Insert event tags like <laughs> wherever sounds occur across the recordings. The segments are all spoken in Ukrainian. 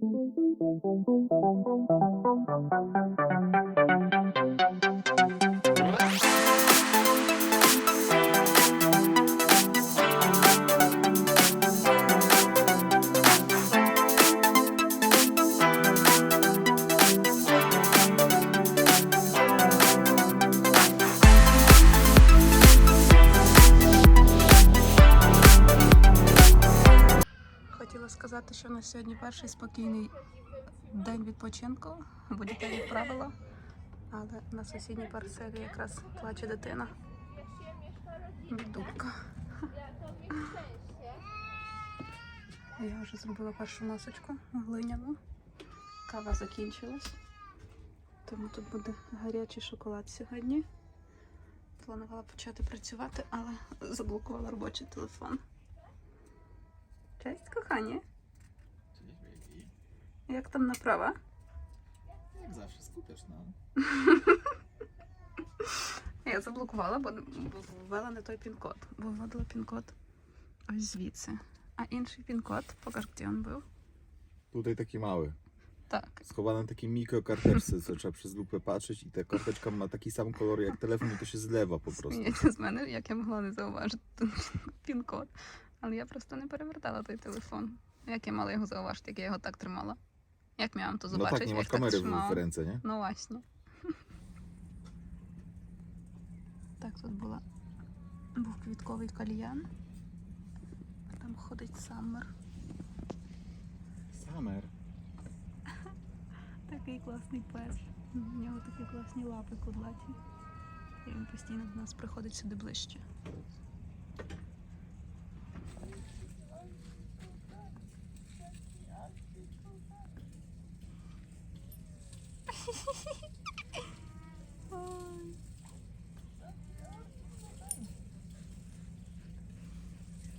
Хотіла сказати, що на сьогодні перший спокійний день відпочинку, бо дітей відправила. Але на сусідній парселі якраз плаче дитина. Бідулька. Я вже зробила першу носочку глиняну. Кава закінчилась. Тому тут буде гарячий шоколад сьогодні. Планувала почати працювати, але заблокувала робочий телефон. Cześć, kochanie. Jak tam naprawa? Jak zawsze skuteczna. Я заблокувала, бо ввела не той пін-код. Бо вводила пін-код ось звідси. А інший пін-код, покаж, де він був. Tutaj taki mały. Так. Schowany na takiej mikrokarteczce, co trzeba przez lupę patrzeć i ta karteczka ma taki sam kolor jak telefon i to się zlewa po prostu. Сміється з мене, як я могла не зауважити пін-код. Але я просто не перевертала той телефон. Як я мала його зауважити, як я його так тримала? Як miałam to No zobaczyć? tak, nie jak masz tak kamery w, w ręce, nie? Ну, właśnie. Так, тут була був квітковий кальян. Там ходить Саммер. Samer. Такий класний пес. У нього такі класні лапи кудлаті. І він постійно до нас приходить сюди ближче.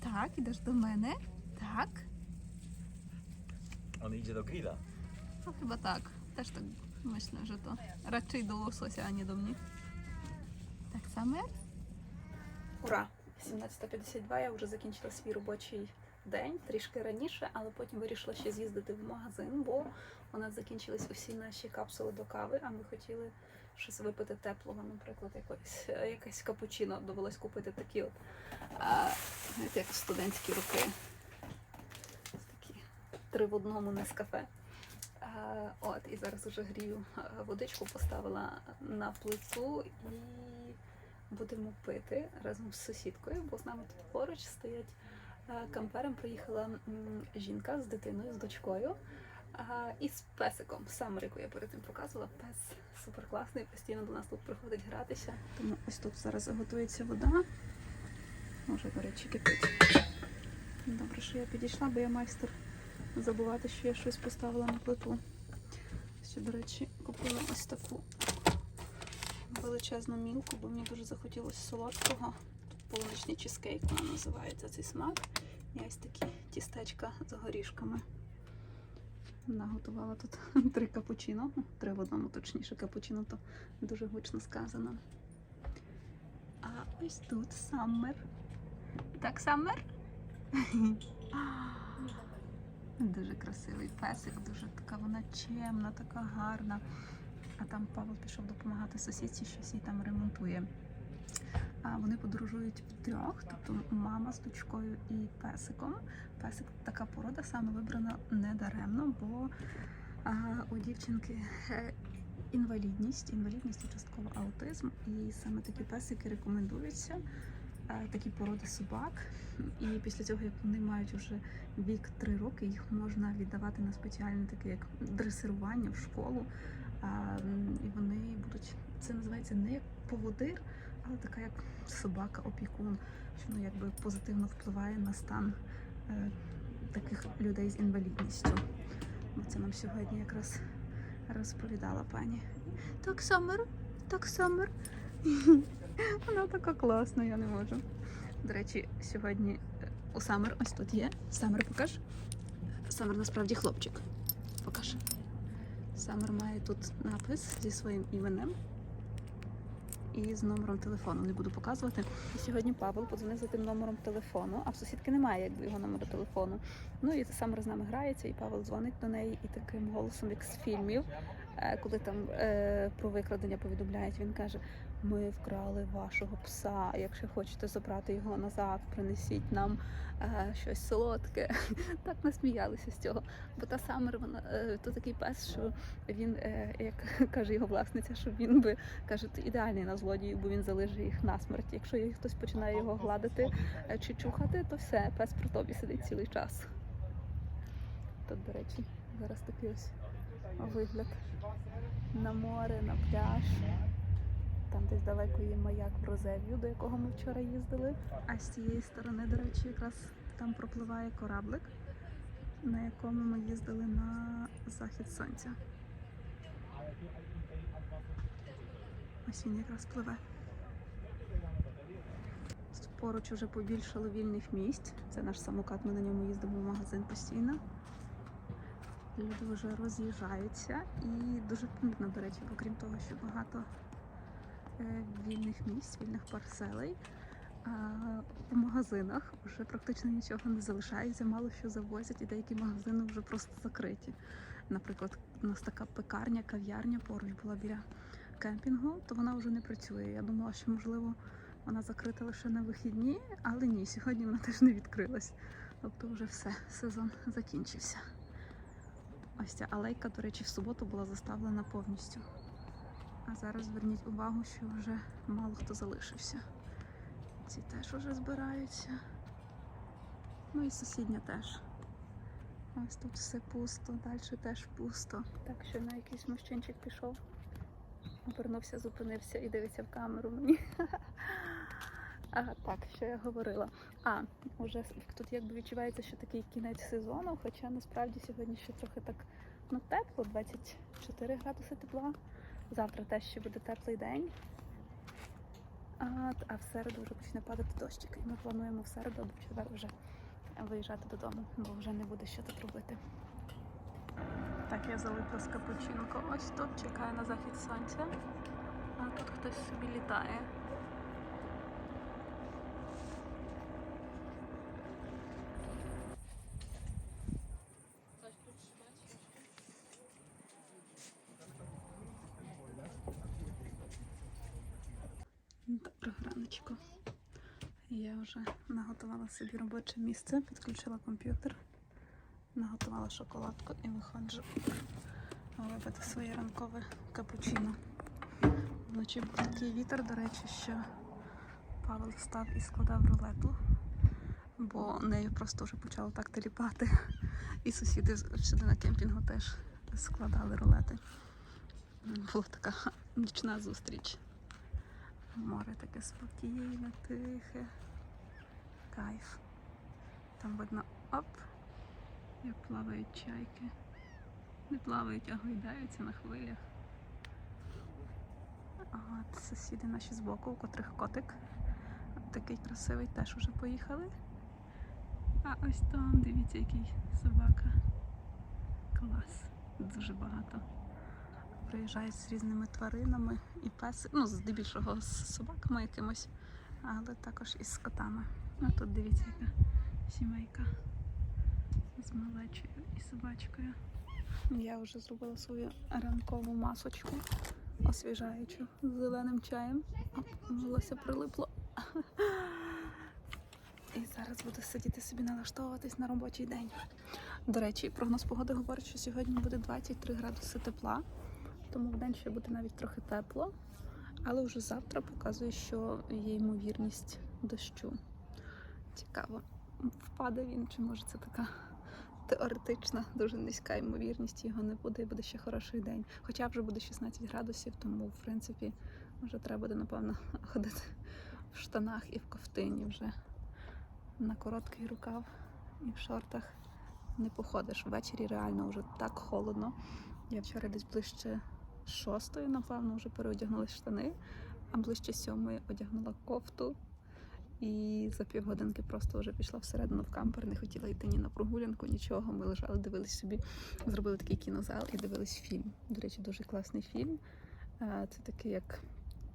Так, ідеш до мене. Так. On idzie do grilla. No chyba tak. Też tak myślę, że to raczej do łososia, a nie do mnie. Так саме? Ура! 17.52, я вже закінчила свій робочий день трішки раніше, але потім вирішила ще з'їздити в магазин, бо у нас закінчились усі наші капсули до кави, а ми хотіли щось випити теплого, наприклад, якось, якесь капучино. Довелось купити такі от, а, знаєте, як студентські роки. Такі три в одному нескафе. Е, От, і зараз уже грію водичку, поставила на плиту і будемо пити разом з сусідкою, бо з нами тут поруч стоять кампером. Приїхала жінка з дитиною, з дочкою і з песиком. Сам Рику я перед цим показувала. Пес супер класний, постійно до нас тут приходить гратися. Тому ось тут зараз готується вода. Може, до речі, кипить. Добре, що я підійшла, бо я майстер забувати, що я щось поставила на плиту. Ще, до речі, купила ось таку величезну мілку, бо мені дуже захотілося солодкого. Тут полуничний чизкейк вона називається цей смак. І ось такі тістечка з горішками. Наготувала тут <laughs> три капучино. Ну, Три в одному, точніше, капучино, то дуже гучно сказано. А ось тут саммер. Так, саммер? <laughs> Дуже красивий песик, дуже така вона чемна, така гарна. А там Павло пішов допомагати сусідці, щось їй там ремонтує. Вони подорожують втрьох, тобто мама з дочкою і песиком. Песик така порода саме вибрана не даремно, бо у дівчинки е, інвалідність, інвалідність частково аутизм. І саме такі песики рекомендуються, такі породи собак. І після цього, як вони мають вже вік 3 роки, їх можна віддавати на спеціальне таке як дресирування в школу. І вони будуть, це називається не як поводир, але така як собака, опікун, що ну, якби позитивно впливає на стан е, таких людей з інвалідністю. Це нам сьогодні якраз розповідала пані. Так, Самер, так, Самер. <laughs> Вона така класна, я не можу. До речі, сьогодні е, у Самер ось тут є. Самер, покаж. Самер насправді хлопчик. Покаж. Самер має тут напис зі своїм іменем. І з номером телефону. Не буду показувати. Сьогодні Павел подзвонив за тим номером телефону, а в сусідки немає якби його номеру телефону. Ну і сам з нами грається, і Павел дзвонить до неї і таким голосом, як з фільмів, е, коли там е, про викрадення повідомляють, він каже: Ми вкрали вашого пса. Якщо хочете забрати його назад, принесіть нам е, щось солодке. <laughs> Так насміялися з цього. Бо та Самер, вона е, то такий пес, що він, е, як <laughs> каже його власниця, що він би каже, ідеальний на злодію, бо він залежить їх насмерть. Якщо їх хтось починає його гладити е, чи чухати, то все, пес при тобі сидить цілий час. Тут, до речі, зараз такий ось вигляд на море, на пляж. Там десь далеко є маяк в Розев'ю, до якого ми вчора їздили. А з цієї сторони, до речі, якраз там пропливає кораблик, на якому ми їздили на захід сонця. Ось він якраз пливе. Поруч уже побільшало вільних місць. Це наш самокат, ми на ньому їздимо в магазин постійно. Люди вже роз'їжджаються і дуже помітно, до речі, окрім того, що багато вільних місць, вільних парселей. У магазинах вже практично нічого не залишається, мало що завозять, і деякі магазини вже просто закриті. Наприклад, у нас така пекарня, кав'ярня поруч була біля кемпінгу, то вона вже не працює. Я думала, що можливо вона закрита лише на вихідні, але ні, сьогодні вона теж не відкрилась. Тобто вже все, сезон закінчився. Ось ця алейка, до речі, в суботу була заставлена повністю. А зараз зверніть увагу, що вже мало хто залишився. Ці теж вже збираються. Ну і сусідня теж. Ось тут все пусто, далі теж пусто. Так що на якийсь мужчинчик пішов, обернувся, зупинився і дивиться в камеру мені. <laughs> Ага, так, що я говорила. А, уже тут якби відчувається, що такий кінець сезону, хоча насправді сьогодні ще трохи так ну, тепло, 24 градуси тепла. Завтра теж ще буде теплий день. А, а в середу вже почне падати дощик. І ми плануємо в середу або в четвер вже виїжджати додому, бо вже не буде що тут робити. Так, я залипла з капучинку. Ось тут чекаю на захід сонця, а тут хтось собі літає. Вже наготувала собі робоче місце, підключила комп'ютер, наготувала шоколадку і виходжу випити своє ранкове капучино. Вночі був такий вітер, до речі, що Павел став і складав рулету, бо нею просто вже почало так теліпати. І сусіди сюди на кемпінгу теж складали рулети. Була така нічна зустріч. Море таке спокійне, тихе. Кайф. Там видно оп, як плавають чайки. Не плавають, а гойдаються на хвилях. От сусіди наші збоку, у котрих котик. Такий красивий теж уже поїхали. А ось там, дивіться, який собака. Клас. Дуже багато приїжджають з різними тваринами і песи, ну, здебільшого з собаками якимось, але також і з котами. А тут дивіться, яка сімейка з малечою і собачкою. Я вже зробила свою ранкову масочку, освіжаючу з зеленим чаєм. Оп, волосся прилипло. І зараз буду сидіти собі налаштовуватись на робочий день. До речі, прогноз погоди говорить, що сьогодні буде 23 градуси тепла тому вдень ще буде навіть трохи тепло, але вже завтра показує, що є ймовірність дощу. Цікаво, впаде він, чи може це така теоретична, дуже низька ймовірність, його не буде і буде ще хороший день. Хоча вже буде 16 градусів, тому в принципі вже треба буде, напевно, ходити в штанах і в ковтині вже на короткий рукав і в шортах не походиш. Ввечері реально вже так холодно. Я вчора десь ближче шостої, напевно, вже переодягнула штани, а ближче сьомої одягнула кофту. І за півгодинки просто вже пішла всередину в кампер, не хотіла йти ні на прогулянку, нічого. Ми лежали, дивились собі, зробили такий кінозал і дивились фільм. До речі, дуже класний фільм. Е, Це такий як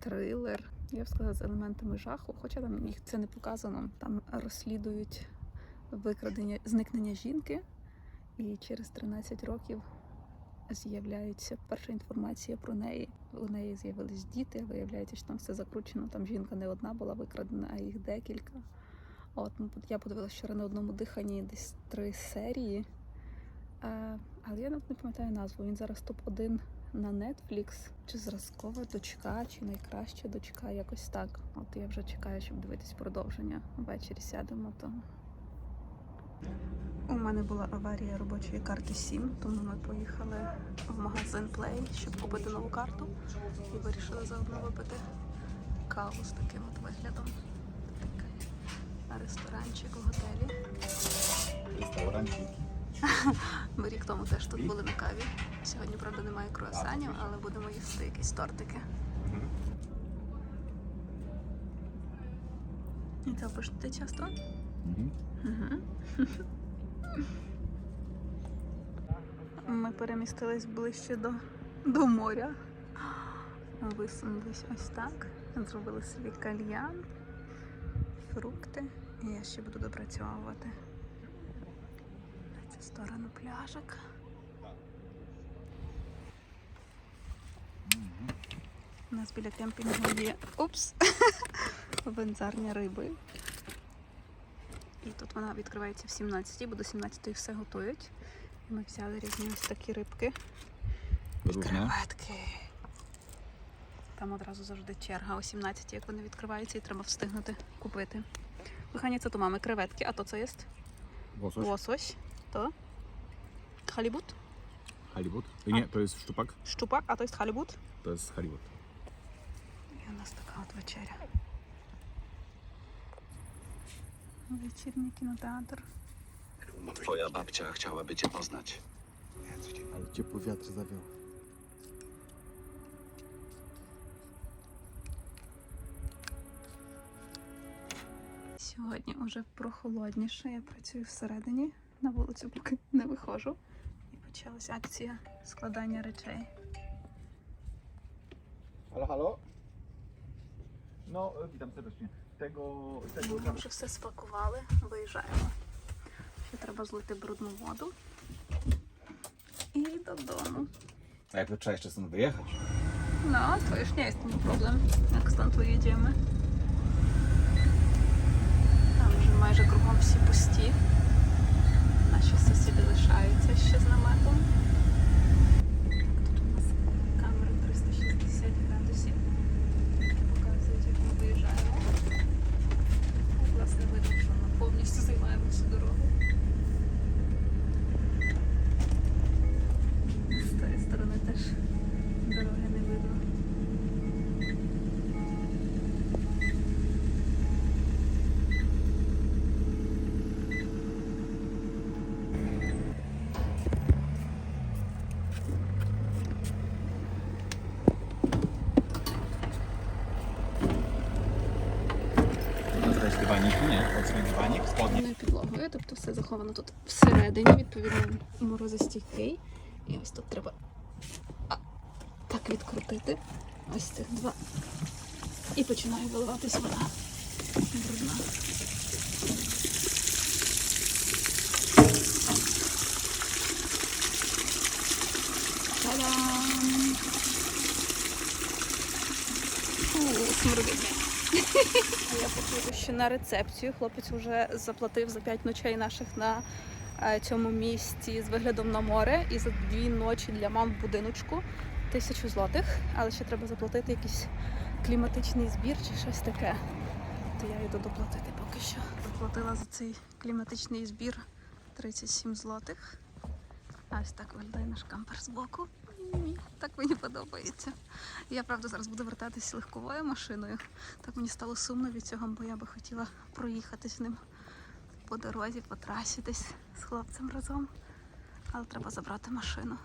трилер. Я б сказала, з елементами жаху, хоча там їх це не показано. Там розслідують викрадення зникнення жінки, і через 13 років з'являється перша інформація про неї. У неї з'явились діти. Виявляється, що там все закручено. Там жінка не одна була викрадена, а їх декілька. От ну, я подивилася вчора на одному диханні десь три серії. Е, але я навіть не пам'ятаю назву. Він зараз топ-1 на Netflix. Чи зразкова дочка, чи найкраща дочка, якось так. От я вже чекаю, щоб дивитись продовження. Ввечері сядемо, то мене була аварія робочої карти 7, тому ми поїхали в магазин Play, щоб купити нову карту. І вирішили заодно випити каву з таким от виглядом. Такий ресторанчик у готелі. Ресторанчик. <laughs> Ми рік тому теж тут були на каві. Сьогодні, правда, немає круасанів, але будемо їсти якісь тортики. І це пишете часто? Угу. <laughs> Ми перемістились ближче до, до моря. Висунулись ось так. Зробили собі кальян, фрукти. І я ще буду допрацьовувати. На цю сторону пляжик. У нас біля кемпінгу є упс, <laughs> бензарня риби. І тут вона відкривається в 17 бо до 17 все готують. І ми взяли різні ось такі рибки і Różne. креветки. Там одразу завжди черга о 17, як вони відкриваються, і треба встигнути купити. Кохання, це то мами креветки, а то це є Łosoś. лосось, то халібут, Halibut. Nie, to jest szczupak. щупак, а то є халібут. To jest halibut. І у нас така от вечеря. Вечірній кінотеатр. Twoja babcia chciałaby cię poznać. Ale ciepły wiatr zawiał. Сьогодні вже прохолодніше. Я працюю всередині, на вулицю поки не виходжу. І почалася акція складання речей. Halo, halo? No, e, witam serdecznie. Tego, tego Ми вже все спакували, виїжджаємо. Ще треба злити брудну воду. І додому. A jak to trzeba jeszcze stąd wyjechać? No, to już nie jest mój problem, jak stąd wyjedziemy. Там вже майже кругом всі пусті. Наші сусіди лишаються ще з наметом. Тут у нас камери 360 градусів, які показують, як ми виїжджаємо. І, Власне, видно, що ми повністю займаємо всю дорогу. З тої сторони теж дороги не видно. Dodać dywanik? Nie, odsłonić dywanik, spodnie. Повною підлогою, тобто все заховано тут всередині, відповідно, морозостійкий. І ось тут треба так відкрутити. Ось цих два. І починає виливатись вода. Брудна. Походу на рецепцію. Хлопець вже заплатив за 5 ночей наших на е, цьому місці з виглядом на море і за дві ночі для мам в будиночку тисячу злотих. Але ще треба заплатити якийсь кліматичний збір чи щось таке. То я йду доплатити поки що. Заплатила за цей кліматичний збір 37 злотих. Ось так виглядає наш кампер збоку. Так мені подобається. Я правда зараз буду вертатися легковою машиною. Так мені стало сумно від цього, бо я би хотіла проїхатись ним по дорозі, по з хлопцем разом. Але треба забрати машину.